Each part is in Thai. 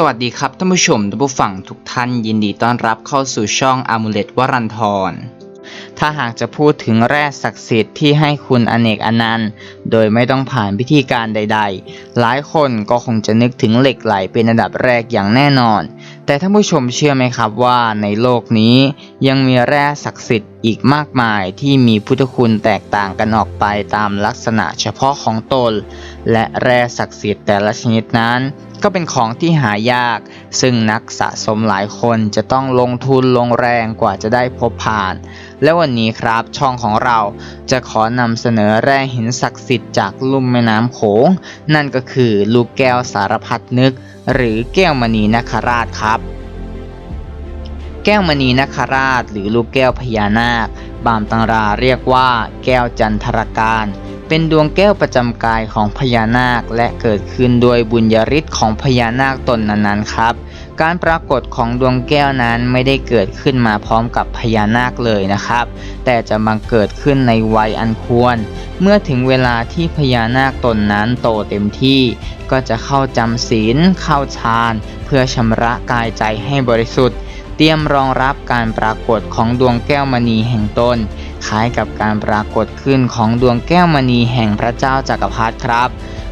สวัสดีครับท่านผู้ชมท่านผู้ฟังทุกท่านยินดีต้อนรับเข้าสู่ช่องอามูเลตวรันทร ถ้าหากจะพูดถึงแร่ศักดิ์สิทธิ์ที่ให้คุณอเนกอนันต์โดยไม่ต้องผ่านพิธีการใด ๆ หลายคนก็คงจะนึกถึงเหล็กไหลเป็นอันดับแรกอย่างแน่นอน แต่ท่านผู้ชมเชื่อไหมครับว่าในโลกนี้ยังมีแร่ศักดิ์สิทธิ์อีกมากมายที่มีพุทธคุณแตกต่างกันออกไปตามลักษณะเฉพาะของตน และแร่ศักดิ์สิทธิ์แต่ละชนิดนั้น ก็เป็นของที่หายาก ซึ่งนักสะสมหลายคนจะต้องลงทุนลงแรงกว่าจะได้พบผ่าน และวันนี้ครับช่องของเราจะขอนำเสนอแร่หินศักดิ์สิทธิ์จากลุ่มแม่น้ำโขง นั่นก็คือลูกแก้วสารพัดนึก หรือแก้วมณีนคราชครับ แก้วมณีนคราช หรือลูกแก้วพญานาค บามตังราเรียกว่า แก้วจันทรการ เป็นดวงแก้วประจำกายของพญานาค และเกิดขึ้นโดยบุญญาฤทธิ์ของพญานาคตนนั้นๆครับ การปรากฏของดวงแก้วนั้นไม่ได้เกิดขึ้นมาพร้อมกับพญานาคเลยนะครับ แต่จะบังเกิดขึ้นในวัยอันควร เมื่อถึงเวลาที่พญานาคตนนั้นโตเต็มที่ ก็จะเข้าจำศีลเข้าฌาน เพื่อชำระกายใจให้บริสุทธิ์ เตรียมรองรับการปรากฏของดวงแก้วมณีแห่งตนคล้ายกับการปรากฏขึ้นของดวงแก้วมณีแห่งพระเจ้าจักรพรรดิครับ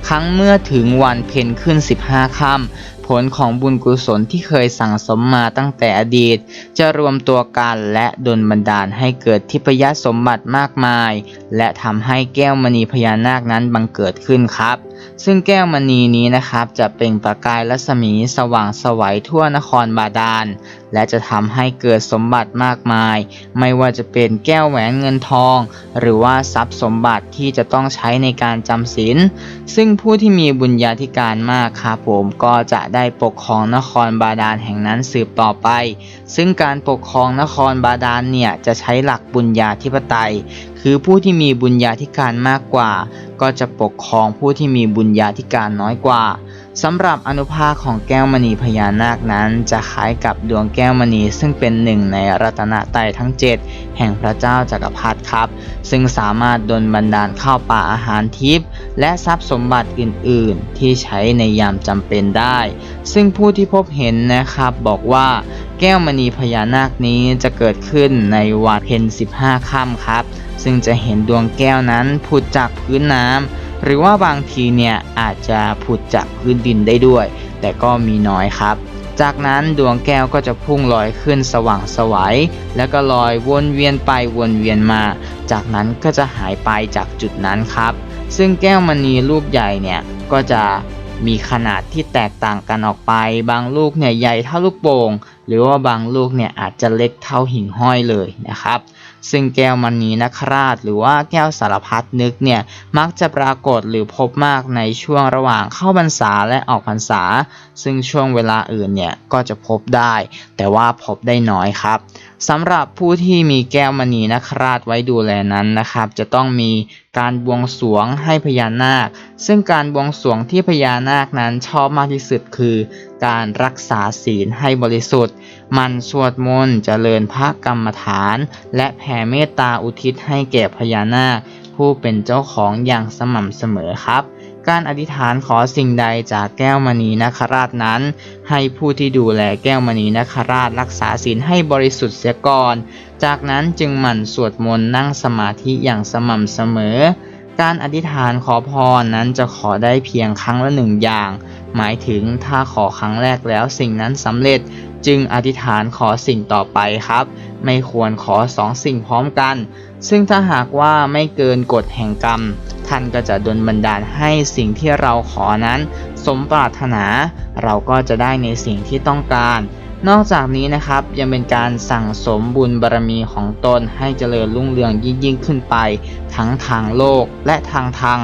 ครั้งเมื่อถึงวันเพ็ญขึ้น 15 ค่ำ ผลของบุญกุศลที่เคยสั่งสมมาตั้งแต่อดีต จะรวมตัวกันและดลบันดาลให้เกิดทิพยสมบัติมากมาย และทำให้แก้วมณีพญานาคนั้นบังเกิดขึ้นครับ ซึ่งแก้วมณีนี้นะครับจะเป็นประกายรัศมีสว่างสวัยทั่วนครบาดาลและจะทำให้เกิดสมบัติมากมาย ไม่ว่าจะเป็นแก้วแหวนเงินทอง หรือว่าทรัพย์สมบัติที่จะต้องใช้ในการจำศีลซึ่งผู้ที่มีบุญญาธิการมากครับผมก็จะได้ได้ปกครองนครบาดาลแห่งนั้นสืบต่อไป ซึ่งการปกครองนครบาดาลเนี่ยจะใช้หลักบุญญาธิปไตย คือผู้ที่มีบุญญาธิการมากกว่า ก็จะปกครองผู้ที่มีบุญญาธิการน้อยกว่า สำหรับอนุภาคของแก้วมณีพญานาคนั้น จะคล้ายกับดวงแก้วมณีซึ่งเป็นหนึ่งในรัตนตรทั้ง 7 แห่งพระเจ้าจักรพรรดิครับ ซึ่งสามารถดลบันดาลข้าวป่าอาหารทิพย์และทรัพย์สมบัติอื่น ๆ ที่ใช้ในยามจำเป็นได้ ซึ่งผู้ที่พบเห็นนะครับบอกว่าแก้วมณีพญานาคนี้จะเกิดขึ้นในวันเพ็ญ15 ค่ำครับ ซึ่งจะเห็นดวงแก้วนั้นผุดจากพื้นน้ำ หรือว่าบางทีเนี่ยอาจจะผุดจากพื้นดินได้ด้วย แต่ก็มีน้อยครับ จากนั้นดวงแก้วก็จะพุ่งลอยขึ้นสว่างสวัยแล้วก็ลอยวนเวียนไปวนเวียนมา จากนั้นก็จะหายไปจากจุดนั้นครับ ซึ่งแก้วมณีรูปใหญ่เนี่ยก็จะมีขนาดที่แตกต่างกันออกไป บางลูกเนี่ยใหญ่เท่าลูกโป่งหรือว่าบางลูกเนี่ยอาจจะเล็กเท่าหิ่งห้อยเลยนะครับ ซึ่งแก้วมณีนคราช หรือว่าแก้วสารพัดนึกเนี่ยมักจะปรากฏหรือพบมากในช่วงระหว่างเข้าพรรษาและออกพรรษา ซึ่งช่วงเวลาอื่นเนี่ยก็จะพบได้ แต่ว่าพบได้น้อยครับสำหรับผู้ที่มีแก้วมณีนคราชไว้ดูแลนั้นนะครับ จะต้องมีการบวงสรวงให้พญานาค ซึ่งการบวงสรวงที่พญานาคนั้นชอบมากที่สุดคือ การรักษาศีลให้บริสุทธิ์ มันสวดมนต์เจริญพระกรรมฐาน และแผ่เมตตาอุทิศให้แก่พญานาค ผู้เป็นเจ้าของอย่างสม่ำเสมอครับ การอธิษฐานขอสิ่งใดจากแก้วมณีนคราชนั้น ให้ผู้ที่ดูแลแก้วมณีนคราชรักษาศีลให้บริสุทธิ์เสียก่อน จากนั้นจึงหมั่นสวดมนต์นั่งสมาธิอย่างสม่ำเสมอ การอธิษฐานขอพรนั้นจะขอได้เพียงครั้งละหนึ่งอย่าง หมายถึงถ้าขอครั้งแรกแล้วสิ่งนั้นสำเร็จจึงอธิษฐานขอสิ่งต่อไปครับ ไม่ควรขอสองสิ่งพร้อมกัน ซึ่งถ้าหากว่าไม่เกินกฎแห่งกรรม ท่านก็จะดลบันดาลให้สิ่งที่เราขอนั้น สมปรารถนา เราก็จะได้ในสิ่งที่ต้องการ นอกจากนี้นะครับยังเป็นการสั่งสมบุญบารมีของตนให้เจริญรุ่งเรืองยิ่งยิ่งขึ้นไป ทั้งทางโลกและทางธรรม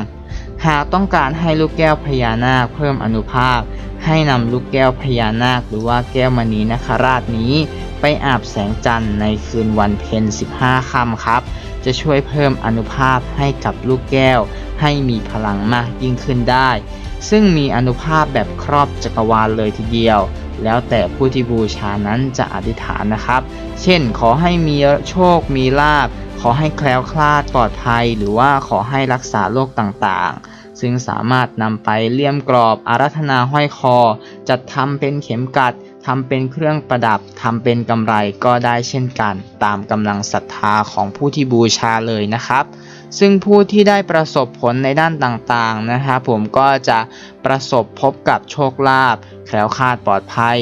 หากต้องการให้ลูกแก้วพญานาคเพิ่มอนุภาพ ให้นำลูกแก้วพญานาคหรือว่าแก้วมณีนคราชนี้ ไปอาบแสงจันทร์ในคืนวันเพ็ญ15 ค่ำครับ จะช่วยเพิ่มอนุภาพให้กับลูกแก้ว ให้มีพลังมากยิ่งขึ้นได้ ซึ่งมีอนุภาพแบบครอบจักรวาลเลยทีเดียว แล้วแต่ผู้ที่บูชานั้นจะอธิษฐานนะครับ เช่น ขอให้มีโชคมีลาภขอให้แคล้วคลาดปลอดภัย หรือว่าขอให้รักษาโรคต่างๆ ซึ่งสามารถนำไปเลี่ยมกรอบอารัธนาห้อยคอ จัดทำเป็นเข็มกัดทำเป็นเครื่องประดับทำเป็นกำไรก็ได้เช่นกัน ตามกำลังศรัทธาของผู้ที่บูชาเลยนะครับ ซึ่งผู้ที่ได้ประสบผลในด้านต่างๆนะครับผมก็จะประสบพบกับโชคลาภแคล้วคลาดปลอดภัย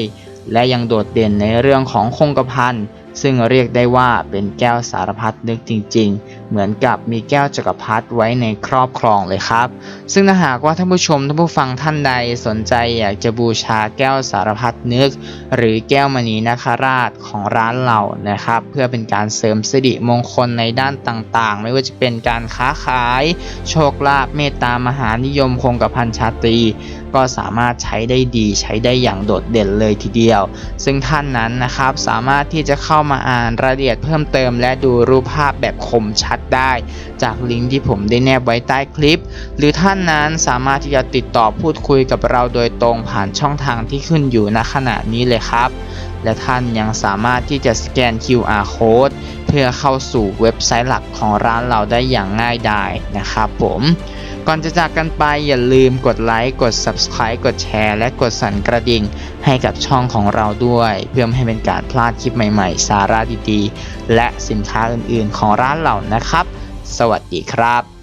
และยังโดดเด่นในเรื่องของคงกระพัน ซึ่งเรียกได้ว่าเป็นแก้วสารพัดนึกจริง ๆ เหมือนกับมีแก้วจักรพรรดิไว้ในครอบครองเลยครับ ซึ่งถ้าหากว่าท่านผู้ชมท่านผู้ฟังท่านใดสนใจอยากจะบูชาแก้วสารพัดนึก หรือแก้วมณีนาคราชของร้านเรานะครับ เพื่อเป็นการเสริมสิริมงคลในด้านต่างๆ ไม่ว่าจะเป็นการค้าขาย โชคลาภเมตตามหานิยมคงกระพันชาตรี ก็สามารถใช้ได้ดีใช้ได้อย่างโดดเด่นเลยทีเดียว ซึ่งท่านนั้นนะครับสามารถที่จะเข้ามาอ่านรายละเอียดเพิ่มเติม และดูรูปภาพแบบคมชัดได้ จากลิงก์ที่ผมได้แนบไว้ใต้คลิป หรือท่านนั้นสามารถที่จะติดต่อพูดคุยกับเราโดยตรงผ่านช่องทางที่ขึ้นอยู่ณขณะนี้เลยครับ และท่านยังสามารถที่จะสแกน QR code เพื่อเข้าสู่เว็บไซต์หลักของร้านเราได้อย่างง่ายดายนะครับผม ก่อนจะจากกันไปอย่าลืมกดไลค์กด Subscribe กดแชร์ และกดสั่นกระดิ่ง ให้กับช่องของเราด้วย เพื่อไม่ให้เป็นการพลาดคลิปใหม่ๆ สาระดีๆ และสินค้าอื่นๆ ของร้านเรานะครับ สวัสดีครับ